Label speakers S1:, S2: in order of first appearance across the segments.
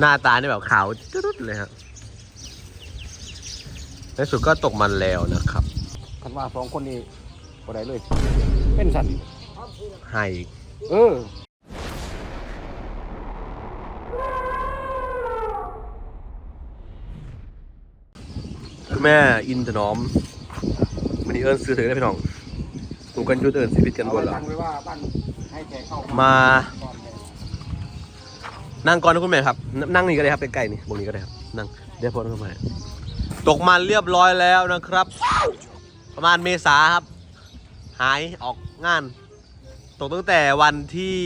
S1: หน้าตาเนี่ยแบบขาวจุดๆเลยครับในสุดก็ตกมันแล้วนะครับ
S2: คันว่าสองคนนี้บ่ได้เลย เป็นสัน
S1: ให้
S2: เออ
S1: คุณแม่อินถนอมมันนี้เอิญซื้อถึงได้พี่น้องหนูกันยุดเอิญสิพิษกัน
S2: เอา
S1: บ
S2: ไว้
S1: นเหรอ
S2: ตั้งไว้ว่าบ้านให้แขกเข้า
S1: มา
S2: ก่อ นั่
S1: งก่อนนะคุณแม่ครับนนั่งนี่ก็ได้ครับใกล้ๆนี่ตรงนี้ก็ได้ครับ นั่งเดี๋ยวพ้นเข้ามาตกมันเรียบร้อยแล้วนะครับ ประมาณเมษาครับ หายออกงาน ตกตั้งแต่วันที่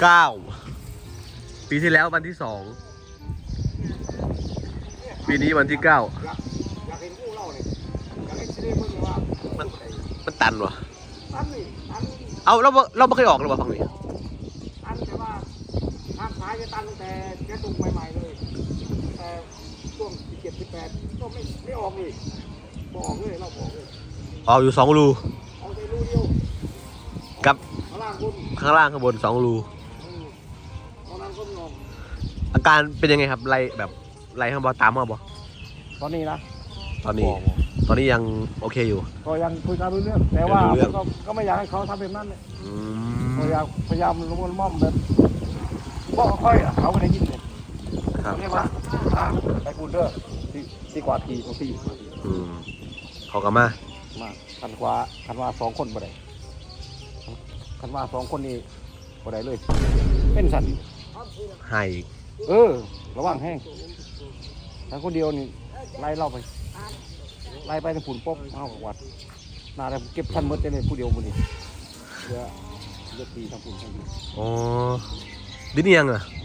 S1: เก้าปีที่แล้ววันที่สองปีนี้วันที่เก้ามันมันตันวะเอาเราเราไม่เคยออกเลยว่ะฝั่งนี้
S2: ตันแต่ว่าทางซ้ายจะตันตั้งแต่แกตุกใหม่ๆเลยแต่ช่วงสิบ เจ็ดสิบแปดก็ไม่ไม่ออกอีกบอกเลยเราบอกเลย
S1: ออกอยู่สองรู
S2: เอาไปรูเดียว
S1: กับ
S2: ข้างล่างคุณ
S1: ข้างล่างข้างบนสองรู
S2: อืมตอนนั้นก็ไม่ออก
S1: อาการเป็นยังไงครับไล่แบบไล่ข้างบนตามมาบ่
S2: ตอนนี้นะ
S1: ตอนนี้ ตอนนี้ยังโอเคอยู่
S2: ก็ยังคุยกันรู้เรื่องแต่ว่า
S1: รู้เรื่อง
S2: ก็ก็ไม่อยากให้เขาทำแบบนั้นเลย
S1: อื
S2: พ
S1: ม
S2: ยายามพยายามลงมม่อมแบบบอกค่อยๆเขาก็ได้ยินเลย
S1: ครับ
S2: เรียกว่าอ่า ไปพูดเด้อดีดีกว่าทีของพี่
S1: อืมเขากลับมา
S2: มาคันกว่าคันว่าสองคนบ่ได้คันว่าสองคนนี้บ่ได้เลย เป็นสัน
S1: ให้
S2: เออ ระวังแห้งแต่คนเดียวนี่ไล่เราไปไล่ไปในฝุ่นป๊บเอาวัดนาได้เก็บทันหมดเลยผู้เดียวมันนี่เพื่อเลือกดีทำฝุ่นให้ดี
S1: อ๋อดินเอียงอะ
S2: เ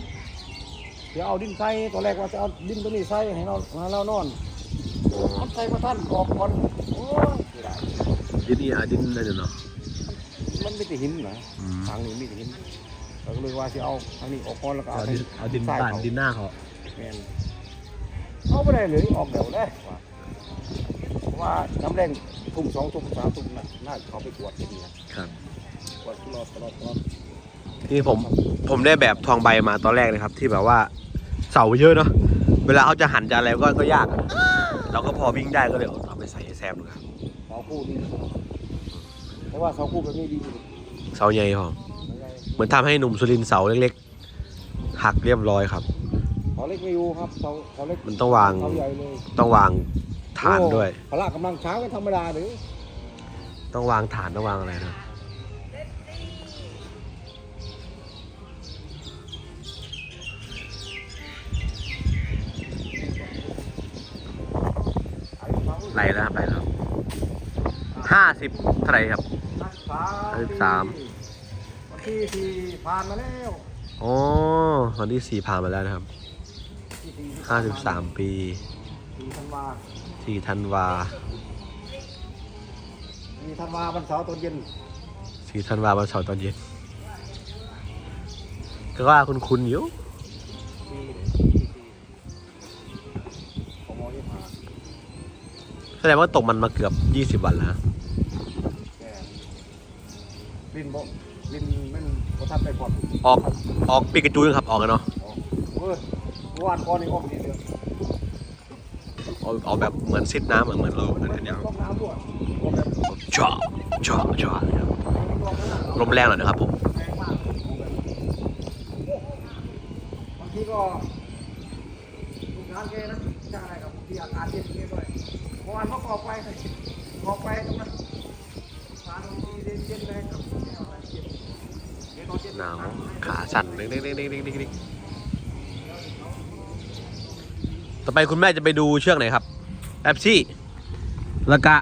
S2: ดี๋ยวเอาดินใส่ตอนแรกว่าจะเอาดินตัวนี้ใส่ให้เราให้เรานอนเอาใส่มาท่านกรอบก่อนโอ้ยไม่ได้
S1: ดินเอียงดินอะไรเนาะ
S2: มันไม่ได้หินนะ
S1: อืม
S2: ทางนี้ไม่ได้หินเราก็เลยว่าจะเอาทางนี้ออกก่อนแล้วก็เอา
S1: เอาดินเอาดิน
S2: ใส่
S1: บ้าน
S2: เขา
S1: ดินหน้าเขา
S2: แม่นเอาไม่ได้เลยออกเดี๋ยวได้ว่าเพราะว่าน้ำแรงทุ่มสองทุ่มสามทุ่มน่ะน่าจะเขาไปกวดที่นี่นะครับกวดตลอดตลอดตลอด
S1: นี่ผมผมได้แบบทองใบมาตอนแรกเลยครับ ที่แบบว่า เสาเยอะเนาะเวลาเขาจะหันจะอะไรก็ก็ยากอะเราก็พอวิ่งได้ก็เลยเอาไปใส่แซมดูครับ
S2: เสาคู่นี่แต่ว่าเสาคู่แบบนี้ดีอยู่
S1: เสาใหญ่พอ
S2: ไม่ได้
S1: เหมือนทำให้หนุ่มสุรินทร์เสาเล็กๆหักเรียบร้อยครับ
S2: เสาเล็กไม่อยู่ครับเสาเสาเล็ก
S1: มันต้องวาง
S2: เสาใหญ่เลย
S1: ต้องวางฐานด้วย
S2: โอ้พละกำลังช้างก็ธรรมดาหรือ
S1: ต้องวางฐานต้องวางอะไรนะ ไหลแล้วครับไหลแล้วห้าสิบเท่าไหรครับ
S2: รักษา
S1: ห้าสิบสาม
S2: วันที่สี่ผ่านมาแล้ว
S1: อ๋อวันที่สี่ผ่านมาแล้วนะครับ
S2: ที่สี่
S1: ห้าสิบสามปี
S2: สี่ธันวา
S1: สี่ธันวา
S2: สี่ธันวาวันเสาร์ตอนเย็น
S1: สี่ธันวาวันเสาร์ตอนเย็น ก็ว่าคุณคุณอยู่
S2: สี่สี่ของมอยี่ห้า
S1: แสดงว่าตกมันมาเกือบยี่สิบวันแล้ว
S2: แกลินบ่ลินมันบ่ทันไปก่อน
S1: ออกออกปีกระจุยครับออกกันเนาะ
S2: เออเมื่อวานก่อนนี่ออกดีเดียว
S1: ออกออกแบบเหมือนซิดน้ำเหมือนเหมือนเราเหมือนกันอย่าง
S2: ต้องน้ำด้วยออกแบบ
S1: จ่อจ่อจ่อนะครับ
S2: ต้องน้ำ
S1: ลมแรงหน่อยนะครับผม
S2: แรงมากบางทีก็ลูกค้าแกนะจ้างอะไรครับที่อากาศเย็นเย็นด้วยเมื่อ วานเขากรอกไปกรอกไปตรงนั้นทานที่เย็นเย็นเลยครับไม่เอาอะไรเย็นเดี๋ยวตอนเย็น
S1: หนาวขาสั่นเด้งเด้งเด้งเด้งเด้งเด้งเด้งต่อไปคุณแม่จะไปดูเชือกไหนครับแอปซี่แล้วก็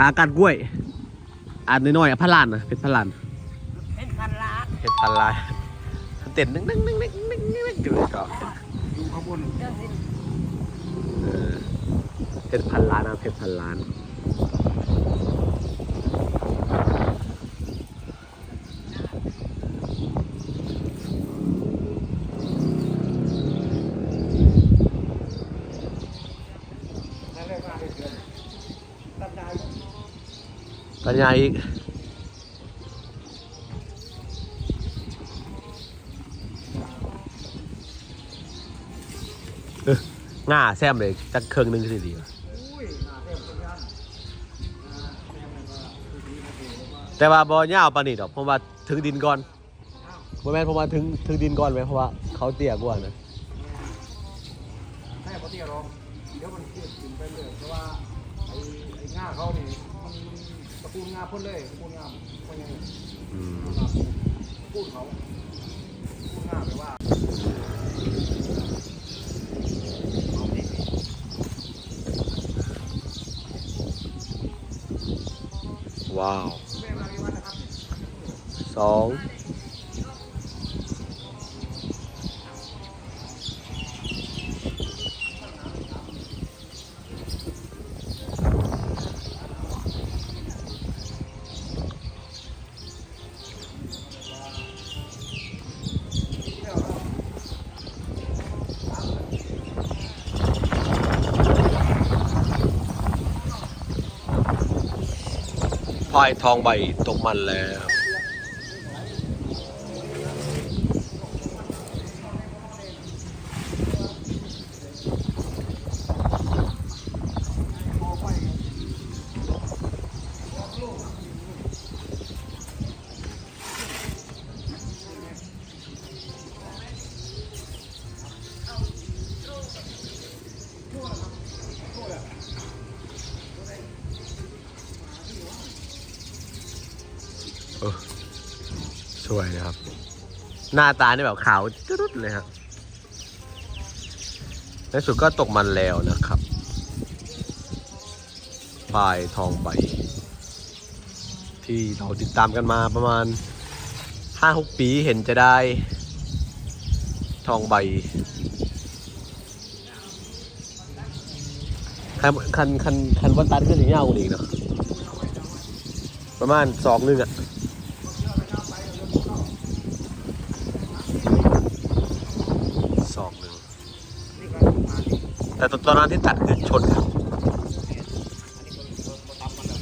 S1: อาการกล้วยอ่านน้อยๆอะพะลานนะเพชรพะลาน
S3: เป็นพันล้าน
S1: เพชรพันลานเต้นนึงนึงนึงนึงนึงนึงนึงอยู่เลยก็
S2: ดูข้างบน
S3: เรื่องนี้
S1: เออเพ ชรพันล้านนะเพชรพันล้าน ปัญญาอีกง่าแซมเลยจักเครื่องนึงสิดีวะ
S2: อุ้ยหน้าเต็มเป็นยันหน้าเต็มเลยว่าคือดีมาดูว่า
S1: แต่ว่าบ่ยาวปานนี้ดอกเพราะว่าถึงดินก่อน
S2: อ้าว
S1: บ่แม่นเพราะว่าถึงถึงดินก่อนไหมเพราะว่าเขาเตี้ยกว่านะ
S2: แม่ปกติรองเดี๋ยวมันเกิดขึ้นไปเลยเพราะว่าไอ้ไอ้ง่าเขานี่มันตระกูลง่าพ่นเลยตระกูลง่าพ่นยัง
S1: อืม
S2: ตระกูลเขาตระกูลง่าแปลว่าเอาดิ
S1: ว้าว
S2: แม่มากี่วันนะครับ
S1: สองพลอยทองใบตกมันแล้ว เออสวยนะครับ หน้าตานี่แบบขาวจุดเลยครับในสุดก็ตกมันแล้วนะครับปลายทองใบที่เราติดตามกันมาประมาณห้าหกปีเห็นจะได้ ทองใบคันคันคันคันวันตัดขึ้นถึงยาวกว่านี้อีกเนาะประมาณสองหนึงอะสองหนึ่ง
S2: นี่ก็มาที่
S1: แต่ตอนนั้นที่ตัดคือชน
S2: คนคนตามมันแล้ว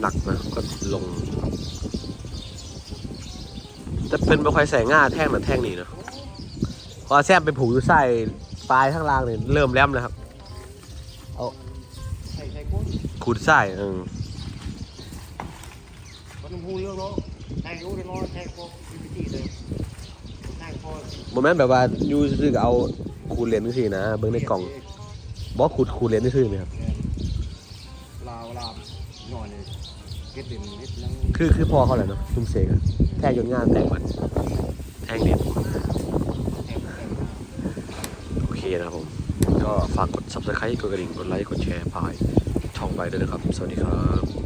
S1: หนักนะก็ลงแต่เป็นไม่ค่อยใส่ง่าแท่งเหมือแท่งนี้นะพอแซมไปผูกอยู่ใส่ปลายข้างล่างเนี่ยเริ่มแหลมแล้วครับ
S2: ใส่ใส่กุ้ง
S1: ขูดใส่เออ
S2: มันพูดเรื่องเนาะใส่รู้เรื่องเนาะใส่พวกพิธีเลย ใส่พอ
S1: โมเมนต์แบบว่าอยูซื่อๆก็เอาขูดเหรียญนี่สินะเบิ้งในกล่องบอกขูดขูดเหรียญนี่สิไหมครับ
S2: ลาวลาวหน่อยเลยเก็บดินนิดนึง
S1: คือคือพอเขาแหละเนาะทุ่มเสกอะแท่งยนงานแท่งมันแท่งเหรียญ
S2: แอบแอบ
S1: โอเคนะครับผม ก็ฝากกด subscribe กดกระดิ่ง กดไลค์ กดแชร์พายช่องไปด้วยนะครับ สวัสดีครับ